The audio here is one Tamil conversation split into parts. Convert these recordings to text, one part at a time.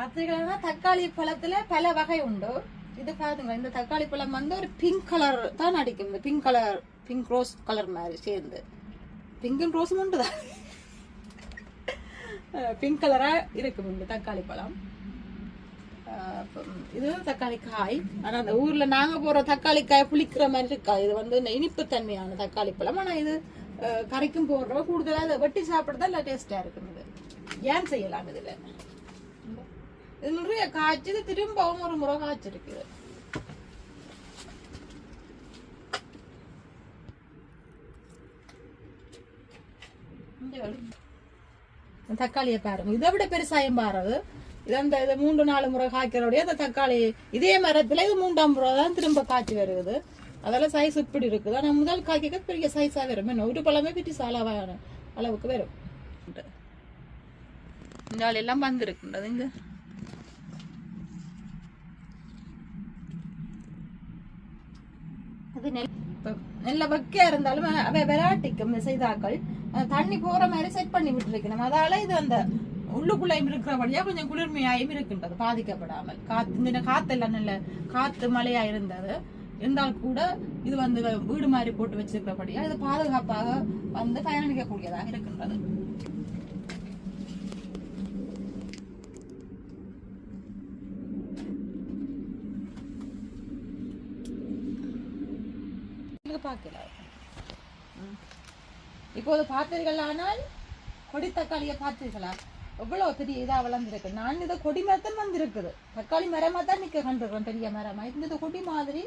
பார்த்தீங்கன்னா தக்காளி பழத்துல பல வகை உண்டு. இது பாருங்க இந்த தக்காளி பழம் வந்து ஒரு பிங்க் கலர் தான் அடிக்கும். இந்த pink colour pink rose colour மாதிரி சேர்ந்து. பிங்கும் ரோஸும் உண்டு தான். பிங்க் கலரா இருக்கும் இந்த தக்காளி பழம். இது தக்காளி காய். ஆனா அந்த ஊர்ல நாங்க போற தக்காளி காய் புளிக்கிற மாதிரி இருக்கா இது வந்து இந்த இனிப்பு தன்மையான தக்காளி பழம். ஆனா இது கரைக்கும் கறிக்கும் போடுறவ கூடுதலா அதை வெட்டி சாப்பிடுறதா இல்லை டேஸ்டா இருக்குது ஏன் செய்யலாம் இதுல? நிறைய காய்ச்சி இது திரும்பவும் ஒரு முறை காய்ச்சிருக்குது தக்காளியை பாருங்க இதை விட பெருசாயும் பாருது இது அந்த இது மூன்று நாலு முறை காய்க்கிறோடைய அந்த தக்காளி இதே மரத்துல இது மூன்றாம் முறை தான் திரும்ப காய்ச்சி வருது அதெல்லாம் சைஸ் இப்படி இருக்குது ஆனால் முதல் காய்க்க பெரிய சைஸாக வரும் என்ன ஒரு பழமே பிட்டி சாலாவான அளவுக்கு வரும் இந்த எல்லாம் வந்துருக்குன்றது இங்க அது நெல் நெல்ல இருந்தாலும் அவை விராட்டிக்கும் செய்தாக்கள் தண்ணி போற மாதிரி செட் பண்ணி விட்டுருக்கணும். அதால இது அந்த உள்ளுக்குள்ளையும் இருக்கிற வழியா கொஞ்சம் குளிர்மையாயும் இருக்கின்றது பாதிக்கப்படாமல். காத்து இந்த காத்தெல்லாம் நல்ல காத்து மழையா இருந்தது. இருந்தால் கூட இது வந்து வீடு மாதிரி போட்டு வச்சிருக்கிறபடியா இது பாதுகாப்பாக வந்து பயனளிக்கக்கூடியதாக இருக்கின்றது. பிறகு பார்க்கல இப்போது பார்த்தீர்கள் ஆனால் கொடி தக்காளியை பார்த்தீர்களா எவ்வளவு பெரிய இதாக வளர்ந்துருக்கு. நான் இதை கொடி மரத்தான் வந்திருக்குது. தக்காளி மரமாக தான் நிற்க கண்டுருக்கோம் பெரிய மரமாக இந்த கொடி மாதிரி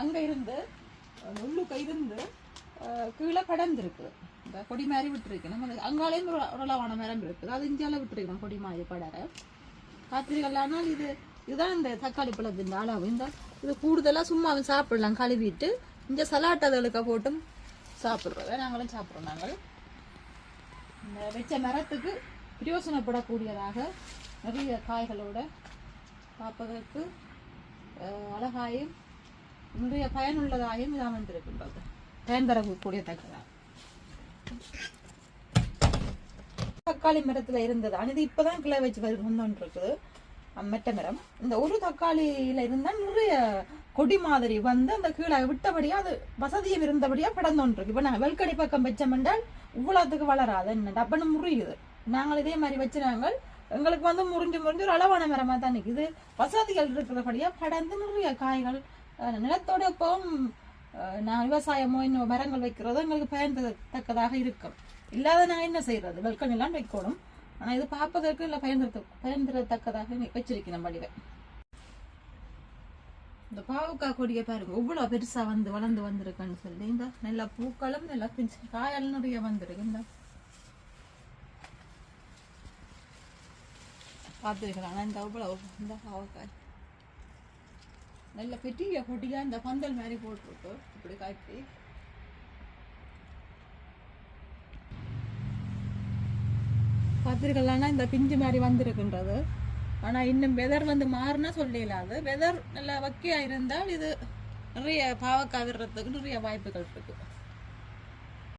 அங்கே இருந்து அஹ், இருந்து கீழே படர்ந்துருக்குது இந்த கொடி மாதிரி விட்டுருக்கு. நம்ம அங்காலேயும் உரளவான மரம் இருக்குது. அது இந்தியாவில் விட்டுருக்கணும் கொடி மாதிரி படர. பார்த்தீர்கள் ஆனால் இது இதுதான் இந்த தக்காளி பழத்தின் அளவு இந்த இது கூடுதலாக சும்மா சாப்பிடலாம் கழுவிட்டு இந்த சலாட் அதுகளுக்கு போட்டும். சாப்பிட்றத நாங்களும் சாப்பிட்றோம் நாங்கள். இந்த வச்ச மரத்துக்கு பிரயோசனப்படக்கூடியதாக நிறைய காய்களோட பார்ப்பதற்கு அழகாயும் நிறைய பயனுள்ளதாயும் இது அமைந்திருக்கின்றது. பயன் தரக்கூடிய தக்கதாக தக்காளி மரத்துல இருந்தது. ஆனால் இப்போதான் இப்பதான் கிளை வச்சு வந்து வந்துட்டு இருக்குது மெட்ட மரம். இந்த ஒரு தக்காளியில இருந்தா நிறைய கொடி மாதிரி வந்து அந்த கீழே விட்டபடியா அது வசதியும் இருந்தபடியா படர்ந்தோன்று இப்போ நாங்கள் வெல்கடி பக்கம் வச்சோம் என்றால் இவ்வளோத்துக்கு வளராது. என்ன டப்புன்னு முறியுது. நாங்கள் இதே மாதிரி வச்சுனாங்க. எங்களுக்கு வந்து முறிஞ்சு முறிஞ்சு ஒரு அளவான மரமாக தான் நிற்குது வசதிகள் இருக்கிறபடியா படர்ந்து நிறைய காய்கள் நிலத்தோட இப்போவும் நான் விவசாயமோ இன்னும் மரங்கள் வைக்கிறதோ எங்களுக்கு பயன்படுத்தக்கதாக இருக்கும். இல்லாத நான் என்ன செய்யறது வெல்கனிலாம் வைக்கணும். ஆனால் இது பார்ப்பதற்கு இல்லை பயன்படுத்த பயன்படுத்தத்தக்கதாக வச்சிருக்கிறேன் வச்சிருக்கணும் வடிவை. இந்த பாவக்காய் கொடியை பாருங்க இவ்வளவு பெருசா வந்து வளர்ந்து வந்திருக்குன்னு சொல்லி. இந்த நல்லா பூக்களும் நல்லா பிஞ்சு காயல் நிறைய வந்திருக்கு. இந்த. பார்த்துருக்கலாம் இந்த இவ்வளவு இந்த பாவக்காய். நல்ல பெரிய கொடியா இந்த பந்தல் மாதிரி போட்டிருக்கு. இப்படி காய்ச்சி. பார்த்துருக்கலாம்னா இந்த பிஞ்சு மாதிரி வந்திருக்குன்றது. ஆனால் இன்னும் வெதர் வந்து மாறினா சொல்லிடலாது வெதர் நல்லா வக்கியாக இருந்தால் இது நிறைய பாவக்காய் விடுறதுக்கு நிறைய வாய்ப்புகள் இருக்குது